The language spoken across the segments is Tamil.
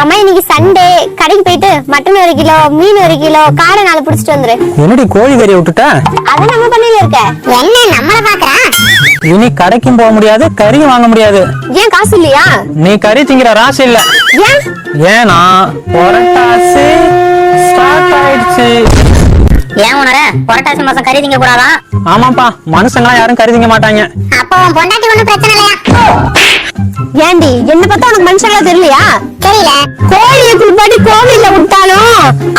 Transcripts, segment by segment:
மாமா இன்னைக்கு சண்டே கடைக்கு போயிட்டு மட்டன் ஒரு கிலோ மீன் ஒரு கிலோ காடை நாலு புடிச்சிட்டு வந்துரு. என்னடி கோழி கறியை விட்டுட்ட? அது நம்ம பண்ணையில இருக்க. என்ன நம்மள பாக்குறா? இனி கடைக்கும் போக முடியாது கறியும் வாங்க முடியாது. ஏன் காசு இல்லையா? நீ கறி திங்கிற ராசி இல்ல. ஏன்? ஏன்னா புரட்டாசி ஸ்டார்ட் ஆயிடுச்சு. ஏன் உணர புரட்டாசி மாசம் கறி திங்க கூடாதான் ஆமாப்பா மனுஷங்களாம் யாரும் கறி திங்க மாட்டாங்க. அப்போ உன் பொண்டாட்டி ஒண்ணும் பிரச்சனை இல்லையா? ஏண்டி என்ன பார்த்தா உனக்கு மனுஷங்களா தெரியலையா? தெரியல. கோழியை குளிப்பாட்டி கோவில்ல விட்டாலும்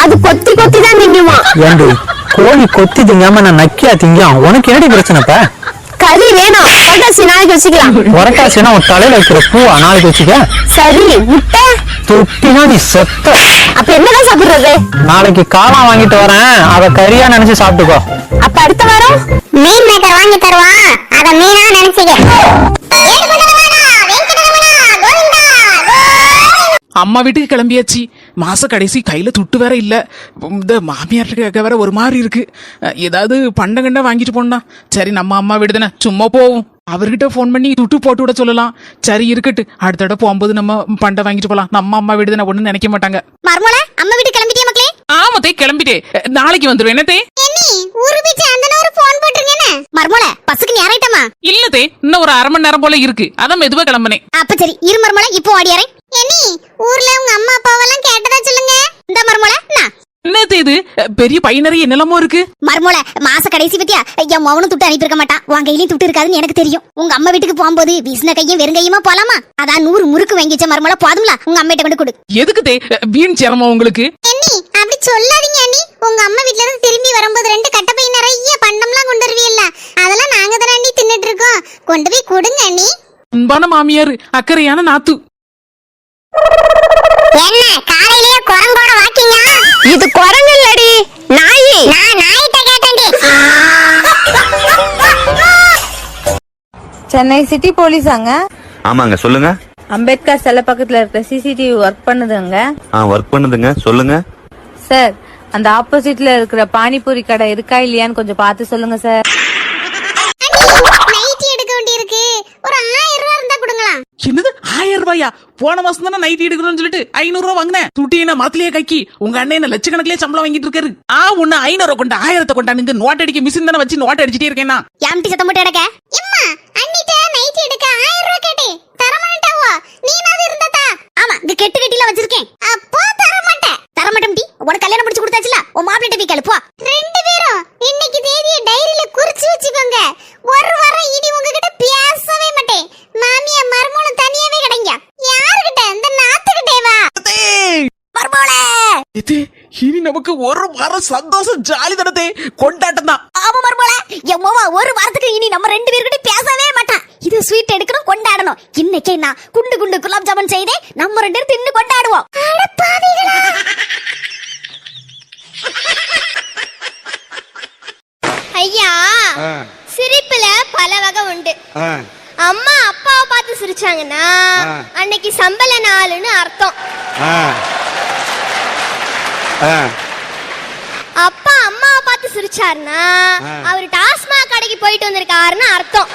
அது கொத்தி கொத்தி தான் திங்குமா ஏண்டி கோழி கொத்தி திங்காம நான் நக்கியா திங்கும் உனக்கு என்னடி பிரச்சனைப்பா கறி வேணும். புரட்டாசி நாளைக்கு வச்சுக்கலாம். புரட்டாசினா உன் தலையில வைக்கிற பூவா நாளைக்கு வச்சுக்க? சரி முட்டை. தொட்டினா நீ செத்த. அப்ப என்னதான் சாப்பிடுறது? நாளைக்கு காளான் வாங்கிட்டு வரேன். அத கறியா நினைச்சு சாப்பிட்டுக்கோ. அப்ப அடுத்த வாரம் மீன் மேக்கர் வாங்கி தருவான். அத மீனா நினைச்சுக்க. அம்மா வீட்டுக்கு கிளம்பியாச்சு. மாச கடைசி கையில துட்டு வேற இல்ல. இந்த மாமியார் கேட்க வேற ஒரு மாதிரி இருக்கு. ஏதாவது பண்டம் கண்ட வாங்கிட்டு போனா சரி நம்ம அம்மா வீடு தானே. சும்மா போவோம். அவர்கிட்ட ஃபோன் பண்ணி துட்டு போட்டு விட சொல்லலாம். சரி இருக்கட்டு அடுத்த தடவை போகும்போது நம்ம பண்டை வாங்கிட்டு போலாம். நம்ம அம்மா வீடு தானே ஒண்ணும் நினைக்க மாட்டாங்க. மர்மல அம்மா வீட்டு கிளம்பிட்டியா மக்களே? ஆமத்தே கிளம்பிட்டே. நாளைக்கு வந்துடும் என்னத்தே மர்மல பஸ்ஸுக்கு நேராயிட்டமா இல்லத்தே இன்னும் ஒரு அரை மணி நேரம் போல இருக்கு. அதான் மெதுவா கிளம்புனேன். அப்ப சரி இரு மர்மல இப்போ ஓடியாரேன் என்னி ஊர்ல உங்க அம்மா அப்பாவெல்லாம் கேட்டதா சொல்லுங்க இந்த மர்மல நான் என்னத்தே இது? பெரிய பையனறி என்னெல்லாமோ இருக்கு? மர்மோல மாச கடைசி பத்தியா? என் மவனும் துட்டு அனுப்பியிருக்க மாட்டான் உன் கையிலயும் துட்டு இருக்காதுன்னு எனக்கு தெரியும். உங்க அம்மா வீட்டுக்கு போகும்போது வீசின கையும் வெறும் கையுமா போலாமா? அதான் நூறு முறுக்கு வாங்கி வச்ச மர்மோல போதும்ல? உங்க அம்மிட்ட கொண்டு கொடு. எதுக்குத்தே அஹ், வீண் சிரமம் உங்களுக்கு? அண்ணி அப்படி சொல்லாதீங்க அண்ணி. உங்க அம்மா வீட்ல இருந்து திரும்பி வரும்போது ரெண்டு கட்ட பை நிறைய பண்டம்லாம் கொண்டு வருவீல்ல. அதெல்லாம் நாங்க தானே அண்ணி தின்னுட்டு இருக்கோம். கொண்டு போய் கொடுங்க அண்ணி. அன்பான மாமியார் அக்கறையான நாத்து. என்ன காலையிலேயே குரங்கோட வாக்கிங்க? இது குரங்கு இல்லடி நாயி. நான் நாயிட்ட கேட்டேன்டி. சென்னை சிட்டி போலீஸாங்க? ஆமாங்க சொல்லுங்க. அம்பேத்கர் சிலை பக்கத்துல இருக்கிற சிசிடிவி ஒர்க் பண்ணுதுங்க. ஆ ஒர்க் பண்ணுதுங்க சொல்லுங்க. சார் அந்த ஆப்போசிட்ல இருக்கிற பானிபூரி கடை இருக்கா இல்லையான்னு கொஞ்சம் பார்த்து சொல்லுங்க சார். ரூபாயா? போன மாசம் தானே நைட்டி எடுக்கணும்னு சொல்லிட்டு ஐநூறு ரூபா வாங்கினேன். துட்டி என்ன மாத்திலேயே கக்கி? உங்க அண்ணன் லட்சக்கணக்கிலே சம்பளம் வாங்கிட்டு இருக்காரு. ஆ உன்ன ஐநூறு கொண்ட ஆயிரத்தை கொண்டாந்து நோட் அடிக்க மிஷின் தானே வச்சு நோட் அடிச்சிட்டே இருக்கேன் நான். யாம்டி சத்தம் போட்டு எடுக்க இம்மா அண்ணிட்ட நைட்டி எடுக்க ஆயிரம் ரூபா கேட்டே நீனாவது இருந்தா ஆமா இங்க கெட்டு கெட்டில வச்சிருக்கேன். அப்போ டி உனக்கு கல்யாணம் முடிச்சு கொடுத்தாச்சுல? உன் மாப்பிள்ளை போய் கேளு போ. ரெண்டு பேரும் இன்னைக்கு தேதியை டைரியில குறிச்சு வச்சுக்கோங்க. ஒரு வாரம் இனி உங்ககிட்ட பேசவே மாட்டேன் மாமியா மருமகளும் தனியாவே கிடைங்க யாருகிட்ட இந்த நாத்துக்கிட்டேவா மருமகளே இது இனி நமக்கு ஒரு வாரம் சந்தோஷம் ஜாலி தனத்தே கொண்டாட்டம் தான். ஆமா மருமகளே என் மாமா ஒரு வாரத்துக்கு இனி நம்ம ரெண்டு பேர்கிட்ட பேசவே மாட்டான் இது ஸ்வீட் எடுக்கணும் கொண்டாடணும். இன்னைக்கே நான் குண்டு குண்டு குலாப் ஜாமுன் செய்தே நம்ம ரெண்டு பேரும் தின்னு கொண்டாடுவோம். ஐயா சிரிப்புல பல வகை உண்டு. அம்மா அப்பாவை பார்த்து சிரிச்சாங்கன்னா அன்னைக்கு சம்பள நாளுன்னு அர்த்தம். அப்பா அம்மாவை பார்த்து சிரிச்சாருன்னா அவர் டாஸ்மாக் கடைக்கு போயிட்டு வந்திருக்காருன்னு அர்த்தம்.